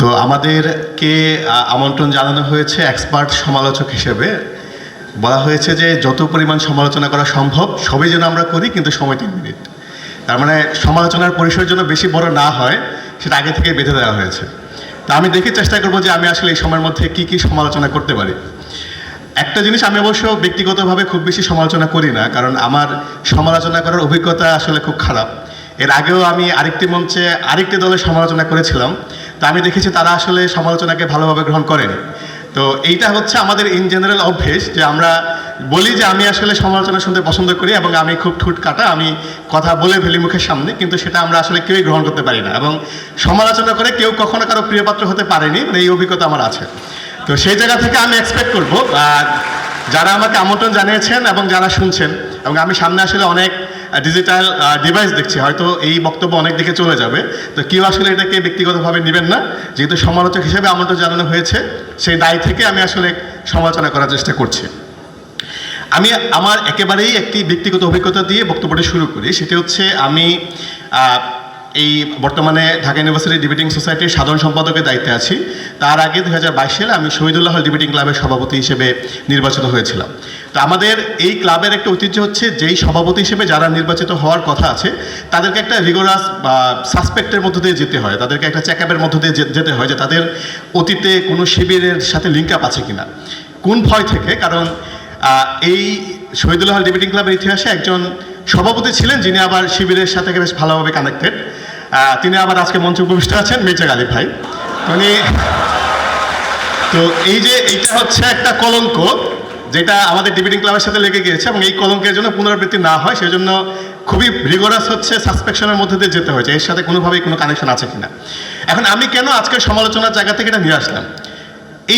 তো আমাদেরকে আমন্ত্রণ জানানো হয়েছে এক্সপার্ট সমালোচক হিসেবে। বলা হয়েছে যে, যত পরিমাণ সমালোচনা করা সম্ভব, সবই যেন আমরা করি, কিন্তু সময় তিন মিনিট। তার মানে সমালোচনার পরিসর যেন বেশি বড় না হয়, সেটা আগে থেকে বেঁধে দেওয়া হয়েছে। তা আমি দেখে চেষ্টা করব যে, আমি আসলে এই সময়ের মধ্যে কি কি সমালোচনা করতে পারি। একটা জিনিস আমি অবশ্য ব্যক্তিগতভাবে খুব বেশি সমালোচনা করি না, কারণ আমার সমালোচনা করার অভিজ্ঞতা আসলে খুব খারাপ। এর আগেও আমি আরেকটি মঞ্চে আরেকটি দলের সমালোচনা করেছিলাম। তো আমি দেখেছি তারা আসলে সমালোচনাকে ভালোভাবে গ্রহণ করেনি। তো এইটা হচ্ছে আমাদের ইন জেনারেল অভ্যেস যে আমরা বলি যে আমি আসলে সমালোচনা শুনতে পছন্দ করি এবং আমি খুব ঠুট কাটা, আমি কথা বলে ফেলি মুখের সামনে, কিন্তু সেটা আমরা আসলে কেউই গ্রহণ করতে পারি না এবং সমালোচনা করে কেউ কখনো কারও প্রিয়পাত্র হতে পারেনি মানে এই অভিজ্ঞতা আমার আছে। তো সেই জায়গা থেকে আমি এক্সপেক্ট করব যারা আমাকে আমন্ত্রণ জানিয়েছেন এবং যারা শুনছেন, এবং আমি সামনে আসলে অনেক ডিজিটাল ডিভাইস দেখছি। হয়তো এই বক্তব্য অনেক দিকে চলে যাবে। তো কেউ আসলে এটাকে ব্যক্তিগতভাবে নেবেন না। যেহেতু সমালোচক হিসেবে আমন্ত্রণ জানানো হয়েছে, সেই দায় থেকে আমি আসলে সমালোচনা করার চেষ্টা করছি। আমি আমার একেবারেই একটি ব্যক্তিগত অভিজ্ঞতা দিয়ে বক্তব্যটি শুরু করি। সেটি হচ্ছে আমি এই বর্তমানে ঢাকা ইউনিভার্সিটি ডিবেটিং সোসাইটির সাধারণ সম্পাদকের দায়িত্বে আছি। তার আগে দু সালে আমি শহীদুল্লাহ ডিবেটিং ক্লাবের সভাপতি হিসেবে নির্বাচিত হয়েছিলাম। তো আমাদের এই ক্লাবের একটা ঐতিহ্য হচ্ছে, যেই সভাপতি হিসেবে যারা নির্বাচিত হওয়ার কথা আছে, তাদেরকে একটা রিগোরাস বা সাসপেক্টের মধ্য দিয়ে যেতে হয়। তাদেরকে একটা চেক আপের মধ্য দিয়ে যেতে হয় যে তাদের অতীতে কোনো শিবিরের সাথে লিঙ্ক আপ আছে কিনা। কোন ভয় থেকে? কারণ এই শহীদুল্লাহ ডিবেটিং ক্লাবের ইতিহাসে একজন সভাপতি ছিলেন যিনি আবার শিবিরের সাথে বেশ ভালোভাবে কানেক্টেড তিনি আবার আজকে মঞ্চে উপবিষ্ট আছেন মির্জা গালিব ভাই। উনি তো এই যে এইটা হচ্ছে একটা কলঙ্ক, যেটা আমাদের ডিবেটিং ক্লাবের সাথে লেগে গিয়েছে এবং এই কলঙ্কের জন্য পুনরাবৃত্তি না হয়, সেজন্য খুবই রিগোরাস হচ্ছে সাসপেকশনের মধ্যে দিয়ে যেতে হয়েছে। এর সাথে কোনোভাবেই কোনো কানেকশন আছে কিনা। এখন আমি কেন আজকের সমালোচনার জায়গা থেকে এটা নিয়ে আসলাম?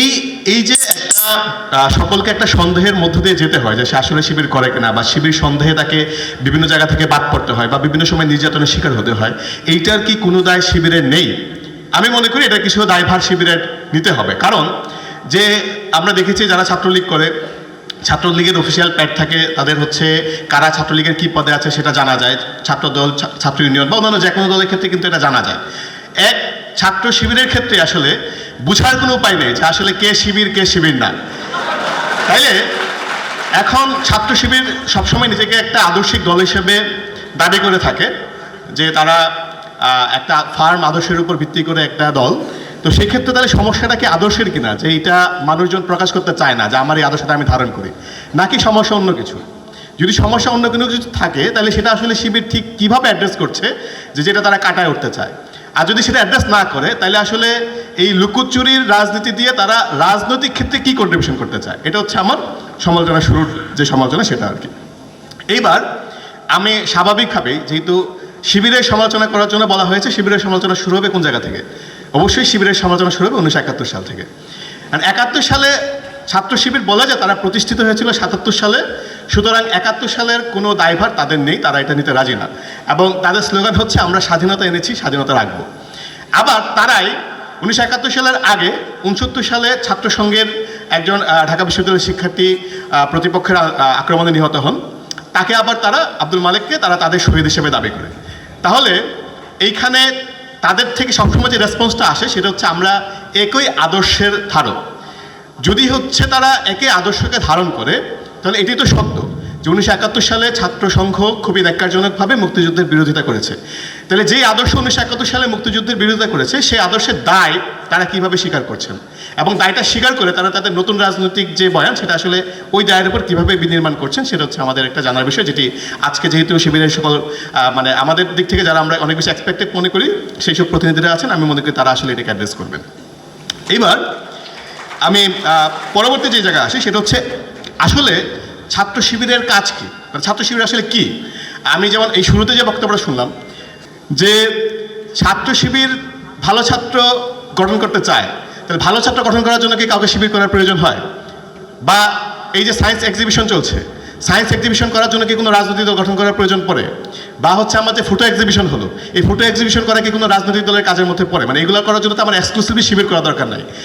এই এই যে একটা সকলকে একটা সন্দেহের মধ্য দিয়ে যেতে হয় যে সে আসলে শিবির করে কিনা বা শিবির সন্দেহে তাকে বিভিন্ন জায়গা থেকে বাদ পড়তে হয় বা বিভিন্ন সময় নির্যাতনের শিকার হতে হয়, এইটার কি কোনো দায় শিবিরের নেই? আমি মনে করি এটা কিছু দায়ভার শিবিরের নিতে হবে। কারণ যে আমরা দেখেছি যারা ছাত্রলীগ করে, ছাত্রলীগের অফিসিয়াল প্যাড থাকে, তাদের হচ্ছে কারা ছাত্রলীগের কী পদে আছে সেটা জানা যায় ছাত্র দল ছাত্র ইউনিয়ন বা অন্যান্য যে কোনো দলের ক্ষেত্রে কিন্তু এটা জানা যায়। এক ছাত্র শিবিরের ক্ষেত্রে আসলে বুঝার কোনো উপায় নেই যে আসলে কে শিবির কে শিবির না। তাইলে এখন ছাত্র শিবির সবসময় নিজেকে একটা আদর্শিক দল হিসেবে দাবি করে থাকে যে তারা একটা ফার্ম আদর্শের উপর ভিত্তি করে একটা দল। তো সেক্ষেত্রে তাহলে সমস্যাটা কি আদর্শের কিনা? যে এটা মানুষজন প্রকাশ করতে চায় না যে আমার এই আদর্শটা আমি ধারণ করি। নাকি সমস্যা অন্য কিছু? যদি সমস্যা অন্য কোনো কিছু থাকে, তাহলে সেটা আসলে শিবির ঠিক কীভাবে অ্যাড্রেস করছে যে যেটা তারা কাটায় উঠতে চায়? আর যদি সেটা অ্যাড্রেস না করে, তাহলে আসলে এই লুকোচুরির রাজনীতি দিয়ে তারা রাজনৈতিক ক্ষেত্রে কি কন্ট্রিবিউশন করতে চায়? এটা হচ্ছে আমার সমালোচনা শুরুর যে সমালোচনা, সেটা আর কি। এইবার আমি স্বাভাবিকভাবেই যেহেতু শিবিরের সমালোচনা করার জন্য বলা হয়েছে, শিবিরের সমালোচনা শুরু হবে কোন জায়গা থেকে? অবশ্যই শিবিরের সমালোচনা শুরু হবে উনিশশো একাত্তর সাল থেকে। আর একাত্তর সালে ছাত্র শিবির বলা যায় তারা প্রতিষ্ঠিত হয়েছিল সাতাত্তর সালে। সুতরাং একাত্তর সালের কোনো দায়ভার তাদের নেই, তারা এটা নিতে রাজি না। এবং তাদের স্লোগান হচ্ছে, আমরা স্বাধীনতা এনেছি, স্বাধীনতা রাখব। আবার তারাই উনিশশো একাত্তর সালের আগে উনসত্তর সালে ছাত্র সংঘের একজন ঢাকা বিশ্ববিদ্যালয়ের শিক্ষার্থী প্রতিপক্ষের আক্রমণে নিহত হন। তাকে আবার তারা আব্দুল মালিককে তারা তাদের শহীদ হিসেবে দাবি করে। তাহলে এইখানে তাদের থেকে সবসময় যে রেসপন্সটা আসে, সেটা হচ্ছে, আমরা একই আদর্শের ধারক। যদি হচ্ছে তারা একে আদর্শকে ধারণ করে তাহলে এটি তো সত্য যে উনিশশো একাত্তর সালে ছাত্র সংঘ খুবই ন্যাক্কারজনকভাবে মুক্তিযুদ্ধের বিরোধিতা করেছে। তাহলে যেই আদর্শ উনিশশো একাত্তর সালে মুক্তিযুদ্ধের বিরোধিতা করেছে, সেই আদর্শের দায় তারা কীভাবে স্বীকার করছেন? এবং দায়টা স্বীকার করে তারা তাদের নতুন রাজনৈতিক যে বয়ান, সেটা আসলে ওই দায়ের উপর কীভাবে বিনির্মাণ করছেন, সেটা হচ্ছে আমাদের একটা জানার বিষয়, যেটি আজকে যেহেতু শিবিরের সকল মানে আমাদের দিক থেকে যারা আমরা অনেক বেশি এক্সপেক্টেড মনে করি, সেই সব প্রতিনিধিরা আছেন, আমি মনে করি তারা আসলে এটাকে অ্যাড্রেস করবেন। এইবার আমি পরবর্তী যে জায়গায় আসি, সেটা হচ্ছে আসলে ছাত্র শিবিরের কাজ কি? মানে ছাত্র শিবির আসলে কি? আমি যেমন এই শুরুতে যে বক্তব্যটা শুনলাম, যে ছাত্র শিবির ভালো ছাত্র গঠন করতে চায়, তাহলে ভালো ছাত্র গঠন করার জন্য কি কাউকে শিবির করার প্রয়োজন হয়? বা এই যে সায়েন্স এক্সিবিশন চলছে সায়েন্স এক্সিবিশন করার জন্য কি কোনো রাজনৈতিক দল গঠন করার প্রয়োজন পড়ে? বা হচ্ছে আমার যে ফটো এক্সিবিশন হলো, এই ফটো এক্সিবিশন করা কি কোনো রাজনৈতিক দলের কাজের মধ্যে পড়ে? মানে এগুলো করার জন্য তো আমার এক্সক্লুসিভলি শিবির করা দরকার নাই।